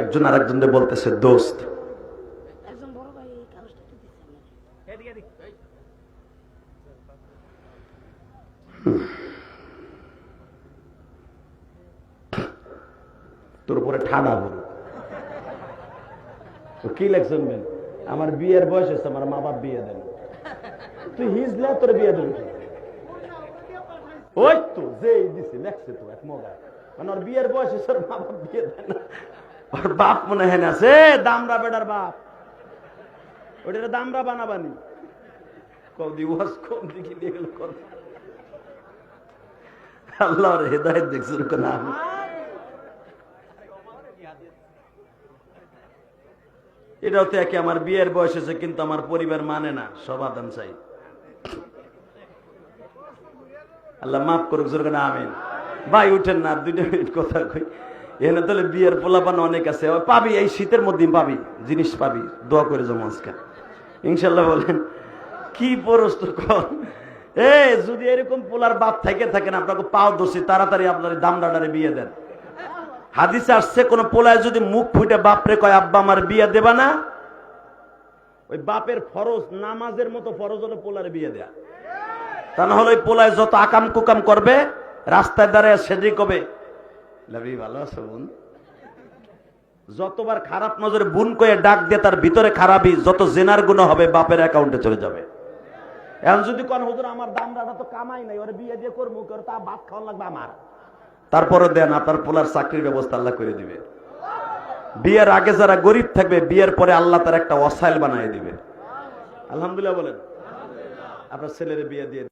একজন আরেকজনকে বলতেছে দোস্ত। তোর উপরে ঠাডা বল। কি লেখছেন আমার বিয়ের বয়স হয়েছে আমার মা বাপ বিয়ে দেন। তুই হিজলে তোর বিয়ে দেন ওই তো যেই দিছে লেখছে তো এক মগা। মানে ওর বিয়ের বয়স ওর মা বাপ বিয়ে দেন। ওর বাপ মনে হয় না। সে দামরা বেটার বাপ। ওটা দামরা বানাবানি। কোন দিকে নিয়ে গেল আল্লাহর কোন আমি। এটাও তো একে আমার বিয়ের বয়স হয়েছে, কিন্তু আমার পরিবার মানে না সমাধান চাই। আল্লাহ মাফ করুক, জোর আমিন। ভাই, উঠেন না, দুইটা মিনিট কথা কই। এখানে তাহলে বিয়ের পোলাপান অনেক আছে। পাবি, এই শীতের মধ্যে পাবি, জিনিস পাবি। দোয়া করে জমা আজকে। ইনশাল্লাহ বলেন, কি প্রস্তুত কর? এ, যদি এরকম পোলার বাপ থেকে থাকেন আপনাকে পাও দোষী তাড়াতাড়ি আপনার দাম দামডাডারে বিয়ে দেন। হাদিসে আসছে, কোন পোলায় যদি মুখ ফুটে বাপরে কয়, আব্বা, আমার বিয়ে দেবা না? ওই বাপের ফরজ, নামাজের মতো ফরজ হলো পোলারে বিয়ে দেয়া। তা না হলে ওই পোলায় যত আকাম কুকাম করবে, রাস্তায় দাঁড়ায় সেদিক হবে। ভালো বোন? যতবার খারাপ নজরে বুন কয়ে ডাক দিয়ে তার ভিতরে খারাপই, যত জেনার গুণ হবে বাপের অ্যাকাউন্টে চলে যাবে। এখন যদি কোন, হুজুর, আমার দাম রাখা তো কামাই নাই, ওর বিয়ে দিয়ে করব করে তা ভাত খাওয়া লাগবে আমার। তারপরে দেন, আপনার পোলার চাকরির ব্যবস্থা আল্লাহ করে দিবে। বিয়ের আগে যারা গরিব থাকবে, বিয়ের পরে আল্লাহ তার একটা অসাইল বানিয়ে দিবে। আলহামদুলিল্লাহ বলেন। আপনার ছেলের বিয়ে দিয়ে